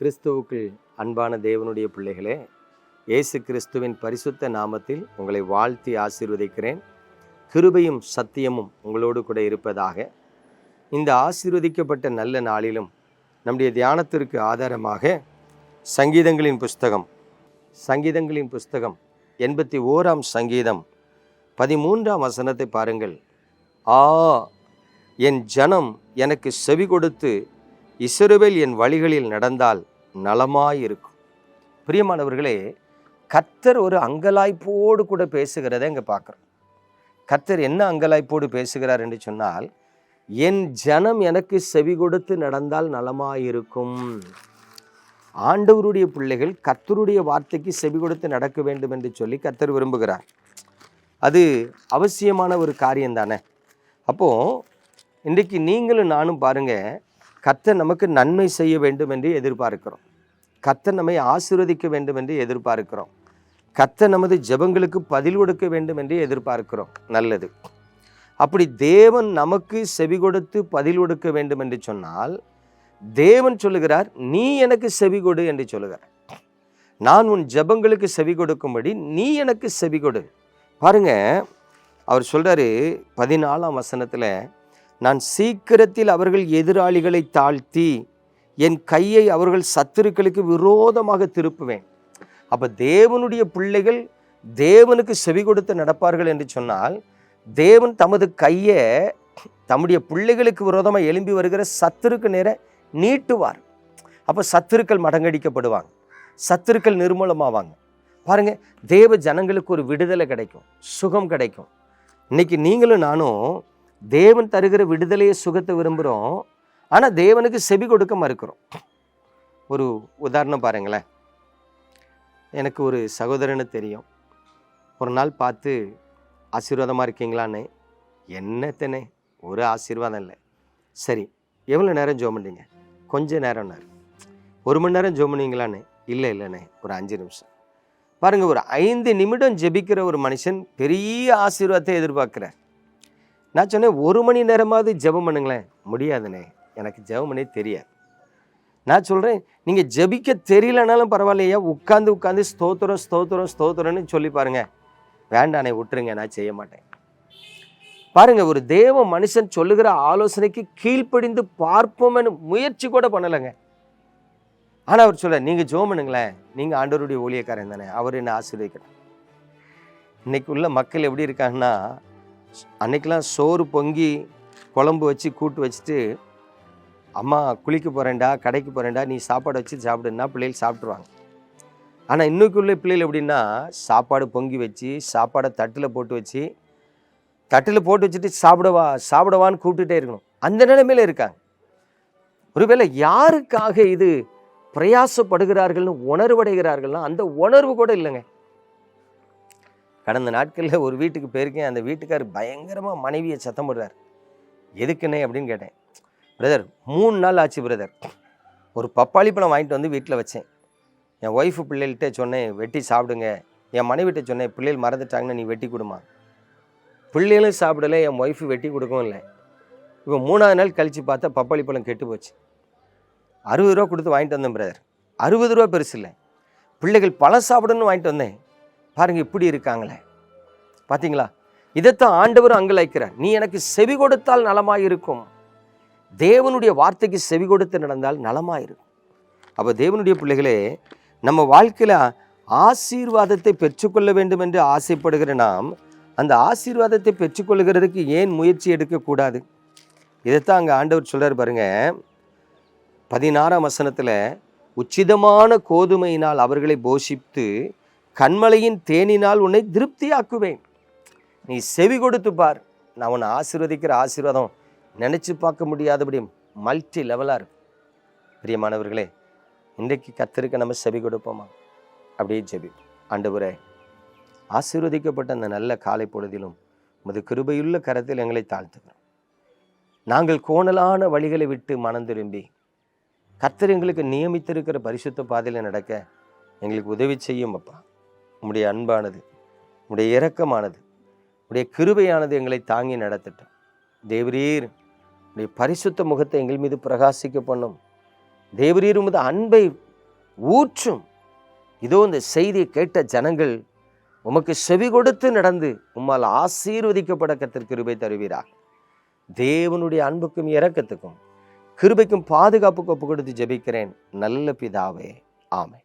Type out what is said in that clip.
கிறிஸ்துவுக்கு அன்பான தேவனுடைய பிள்ளைகளே இயேசு கிறிஸ்துவின் பரிசுத்த நாமத்தில் உங்களை வாழ்த்தி ஆசீர்வதிக்கிறேன். கிருபையும் சத்தியமும் உங்களோடு கூட இருப்பதாக. இந்த ஆசீர்வதிக்கப்பட்ட நல்ல நாளிலும் நம்முடைய தியானத்திற்கு ஆதாரமாக சங்கீதங்களின் புஸ்தகம் சங்கீதங்களின் புஸ்தகம் எண்பத்தி ஓராம் சங்கீதம் பதிமூன்றாம் வசனத்தை பாருங்கள். ஆ என் ஜனம் எனக்கு செவி கொடுத்து இஸ்ரவேல் என் வழிகளில் நடந்தால் நலமாயிருக்கும். பிரியமானவர்களே கத்தர் ஒரு அங்கலாய்ப்போடு கூட பேசுகிறதை இங்கே பார்க்குறோம். கத்தர் என்ன அங்கலாய்ப்போடு பேசுகிறார் என்று சொன்னால் என் ஜனம் எனக்கு செவி கொடுத்து நடந்தால் நலமாயிருக்கும். ஆண்டவருடைய பிள்ளைகள் கத்தருடைய வார்த்தைக்கு செவி கொடுத்து நடக்க வேண்டும் என்று சொல்லி கத்தர் விரும்புகிறார். அது அவசியமான ஒரு காரியம் தானே அப்போது இன்றைக்கு நீங்களும் நானும் பாருங்கள் கத்தை நமக்கு நன்மை செய்ய வேண்டும் என்று எதிர்பார்க்கிறோம். கத்தை நம்மை ஆசீர்வதிக்க வேண்டும் என்று எதிர்பார்க்கிறோம். கத்தை நமது ஜெபங்களுக்கு பதில் கொடுக்க வேண்டும் என்று எதிர்பார்க்கிறோம். நல்லது. அப்படி தேவன் நமக்கு செவி கொடுத்து பதில் கொடுக்க வேண்டும் என்று சொன்னால் தேவன் சொல்லுகிறார் நீ எனக்கு செவி கொடு என்று சொல்லுகிறார். நான் உன் ஜெபங்களுக்கு செவி கொடுக்கும்படி நீ எனக்கு செவி கொடு. பாருங்க அவர் சொல்றாரு பதினாலாம் வசனத்தில் நான் சீக்கிரத்தில் அவர்கள் எதிராளிகளை தாழ்த்தி என் கையை அவர்கள் சத்துருக்களுக்கு விரோதமாக திருப்புவேன். அப்போ தேவனுடைய பிள்ளைகள் தேவனுக்கு செவி கொடுத்து நடப்பார்கள் என்று சொன்னால் தேவன் தமது கையை தம்முடைய பிள்ளைகளுக்கு விரோதமாக எழும்பி வருகிற சத்துருக்கு நேர நீட்டுவார். அப்போ சத்துருக்கள் மடங்கடிக்கப்படுவாங்க. சத்துருக்கள் நிர்மூலமாவாங்க. பாருங்க தேவ ஜனங்களுக்கு ஒரு விடுதலை கிடைக்கும் சுகம் கிடைக்கும். இன்னைக்கு நீங்களும் நானும் தேவன் தருகிற விடுதலையை சுகத்தை விரும்புகிறோம் ஆனால் தேவனுக்கு செவி கொடுக்க மறுக்கிறோம். ஒரு உதாரணம் பாருங்களேன். எனக்கு ஒரு சகோதரனு தெரியும். ஒரு நாள் பார்த்து ஆசீர்வாதமாக இருக்கீங்களான்னு? என்னத்தனே ஒரு ஆசீர்வாதம் இல்லை. சரி எவ்வளோ நேரம் ஜோம் பண்ணீங்க கொஞ்ச நேரம்னாரு ஒரு மணி நேரம் ஜோம் பண்ணீங்களான்னு இல்லை இல்லைண்ணே ஒரு அஞ்சு நிமிஷம். பாருங்கள் ஒரு ஐந்து நிமிடம் ஜெபிக்கிற ஒரு மனுஷன் பெரிய ஆசீர்வாதத்தை எதிர்பார்க்குறார். நான் சொன்னேன் ஒரு மணி நேரமாவது ஜெபம் பண்ணுங்களேன். முடியாதுண்ணே எனக்கு ஜெபம் பண்ணே தெரியாது. நான் சொல்கிறேன் நீங்கள் ஜெபிக்க தெரியலனாலும் பரவாயில்லையா? உட்காந்து உட்காந்து ஸ்தோத்திரம் ஸ்தோத்திரம் ஸ்தோத்திரம்னு சொல்லி பாருங்கள் வேண்டானே விட்டுருங்க நான் செய்ய மாட்டேன். பாருங்கள் ஒரு தேவ மனுஷன் சொல்லுகிற ஆலோசனைக்கு கீழ்ப்படிந்து பார்ப்போம்னு முயற்சி கூட பண்ணலைங்க. ஆனால் அவர் சொல்ல நீங்கள் ஜோம் பண்ணுங்களேன். நீங்கள் ஆண்டவருடைய ஊழியக்காரன் தானே. அவர் என்ன ஆசீர்வதிக்கணும் இன்னைக்கு உள்ள மக்கள் எப்படி இருக்காங்கன்னா அன்னைக்கெலாம் சோறு பொங்கி குழம்பு வச்சு கூட்டு வச்சுட்டு அம்மா குளிக்க போகிறேன்டா கடைக்கு போகிறேன்டா நீ சாப்பாடு வச்சு சாப்பிடுன்னா பிள்ளைகள் சாப்பிட்ருவாங்க ஆனால் இன்னைக்கு உள்ள பிள்ளைகள் எப்படின்னா சாப்பாடு பொங்கி வச்சு சாப்பாடை தட்டில் போட்டு வச்சு தட்டில் போட்டு வச்சுட்டு சாப்பிடவா சாப்பிடவான்னு கூப்பிட்டுட்டே இருக்கணும். அந்த நிலைமையில் இருக்காங்க. ஒருவேளை யாருக்காக இது பிரயாசப்படுகிறார்கள்னு உணர்வடைகிறார்கள்னா அந்த உணர்வு கூட இல்லைங்க. கடந்த நாட்களில் ஒரு வீட்டுக்கு போயிருக்கேன். அந்த வீட்டுக்கார் பயங்கரமாக மனைவியை சத்தம் போடுறார். எதுக்குன்னே அப்படின்னு கேட்டேன். பிரதர் மூணு நாள் ஆச்சு பிரதர் ஒரு பப்பாளி பழம் வாங்கிட்டு வந்து வீட்டில் வச்சேன். என் ஒய்ஃபு பிள்ளைகள்கிட்ட சொன்னேன் வெட்டி சாப்பிடுங்க. என் மனைவிட்ட சொன்னேன் பிள்ளைகள் மறந்துட்டாங்கன்னு நீ வெட்டி கொடுமா. பிள்ளைகளும் சாப்பிடல என் ஒய்ஃபு வெட்டி கொடுக்கவும் இல்லை. இப்போ மூணாவது நாள் கழித்து பார்த்தா பப்பாளி பழம் கெட்டு போச்சு. அறுபது ரூபா கொடுத்து வாங்கிட்டு வந்தேன் பிரதர் அறுபது ரூபா பெருசு இல்லை. பிள்ளைகள் பழம் சாப்பிடணும்னு வாங்கிட்டு வந்தேன். பாருங்கள் இப்படி இருக்காங்களே. பார்த்தீங்களா இதைத்தான் ஆண்டவர் அங்கலாய்க்கிறார் நீ எனக்கு செவி கொடுத்தால் நலமாய் இருக்கும் தேவனுடைய வார்த்தைக்கு செவி கொடுத்து நடந்தால் நலமாக இருக்கும் அப்போ தேவனுடைய பிள்ளைகளே நம்ம வாழ்க்கையில் ஆசீர்வாதத்தை பெற்றுக்கொள்ள வேண்டும் என்று ஆசைப்படுகிற நாம் அந்த ஆசீர்வாதத்தை பெற்றுக்கொள்கிறதுக்கு ஏன் முயற்சி எடுக்கக்கூடாது? இதைத்தான் அங்கே ஆண்டவர் சொல்கிறார் பாருங்க. பதினாறாம் வசனத்தில் உச்சிதமான கோதுமையினால் அவர்களை போஷித்து கண்மலையின் தேனினால் உன்னை திருப்தியாக்குவேன். நீ செவி கொடுத்து பார். நான் உன்னை ஆசீர்வதிக்கிற ஆசீர்வாதம் நினச்சி பார்க்க முடியாதபடி மல்டி லெவலாக இருக்கும். பிரியமானவர்களே இன்றைக்கு கத்திருக்க நம்ம செவி கொடுப்போமா? அப்படியே ஜெபி ஆண்டவரே ஆசீர்வதிக்கப்பட்ட அந்த நல்ல காலை பொழுதிலும் உமது கிருபையுள்ள கரத்தில் எங்களை தாழ்த்துகிறோம். நாங்கள் கோணலான வழிகளை விட்டு மனம் திரும்பி கத்தர் எங்களுக்கு நியமித்திருக்கிற பரிசுத்த பாதையில் நடக்க எங்களுக்கு உதவி செய்யும் அப்பா. உம்முடைய அன்பானது உம்முடைய இரக்கமானது உடைய கிருபையானது எங்களை தாங்கி நடத்தட்டும். தேவரீர் உடைய பரிசுத்த முகத்தை எங்கள் மீது பிரகாசிக்க பண்ணும். தேவரீர் உமது அன்பை ஊற்றும். இதோ இந்த செய்தியை கேட்ட ஜனங்கள் உமக்கு செவி கொடுத்து நடந்து உம்மால் ஆசீர்வதிக்கப்பட கத்தர் கிருபை தருவீராக. தேவனுடைய அன்புக்கும் இறக்கத்துக்கும் கிருபைக்கும் பாதுகாப்புக்கு ஒப்பு கொடுத்து ஜெபிக்கிறேன். நல்ல பிதாவே ஆமை